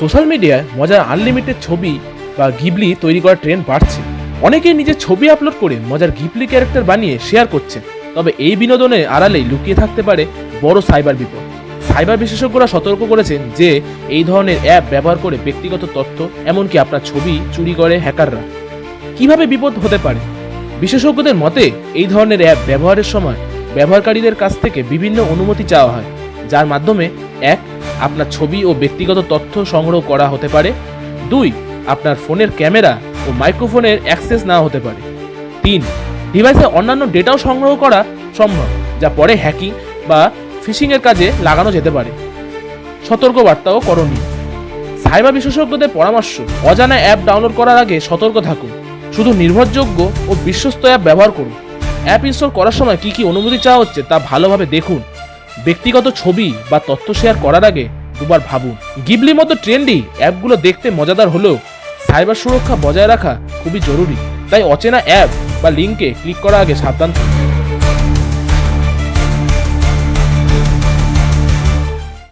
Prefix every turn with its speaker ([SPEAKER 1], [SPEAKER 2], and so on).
[SPEAKER 1] Social মিডিয়ায় মজার unlimited ছবি বা গিবলি তৈরি করার ট্রেন্ড বাড়ছে। অনেকেই নিজের ছবি আপলোড করে মজার গিবলি ক্যারেক্টার বানিয়ে শেয়ার করছে। তবে এই বিনোদনের আড়ালেই লুকিয়ে থাকতে পারে বড় সাইবার বিপদ। সাইবার বিশেষজ্ঞরা সতর্ক করেছেন যে, এই ধরনের অ্যাপ ব্যবহার করে ব্যক্তিগত তথ্য, এমনকি আপনার ছবি চুরি করে হ্যাকাররা। কীভাবে বিপদ হতে পারে? বিশেষজ্ঞদের মতে, এই ধরনের অ্যাপ ব্যবহারের সময় ব্যবহারকারীদের কাছ থেকে বিভিন্ন অনুমতি চাওয়া হয়, যার মাধ্যমে, এক আপনার ছবি ও ব্যক্তিগত তথ্য সংগ্রহ করা হতে পারে। দুই, আপনার ফোনের ক্যামেরা ও মাইক্রোফোনের অ্যাক্সেস না হতে পারে। তিন, ডিভাইসে অন্যান্য ডেটাও সংগ্রহ করা সম্ভব, যা পরে হ্যাকিং বা ফিশিংয়ের কাজে লাগানো যেতে পারে। সতর্কবার্তাও করণীয়। সাইবার বিশেষজ্ঞদের পরামর্শ, অজানা অ্যাপ ডাউনলোড করার আগে সতর্ক থাকুন। শুধু নির্ভরযোগ্য ও বিশ্বস্ত অ্যাপ ব্যবহার করুন। অ্যাপ ইনস্টল করার সময় কি কি অনুমতি চাওয়া হচ্ছে তা ভালোভাবে দেখুন। ব্যক্তিগত ছবি বা তথ্য শেয়ার করার আগে দুবার ভাবুন। গিবলি মতো ট্রেন্ডি অ্যাপগুলো দেখতে মজাদার হলেও সাইবার সুরক্ষা বজায় রাখা খুবই জরুরি। তাই অচেনা অ্যাপ বা লিঙ্কে ক্লিক করার আগে সাবধান থাকুন।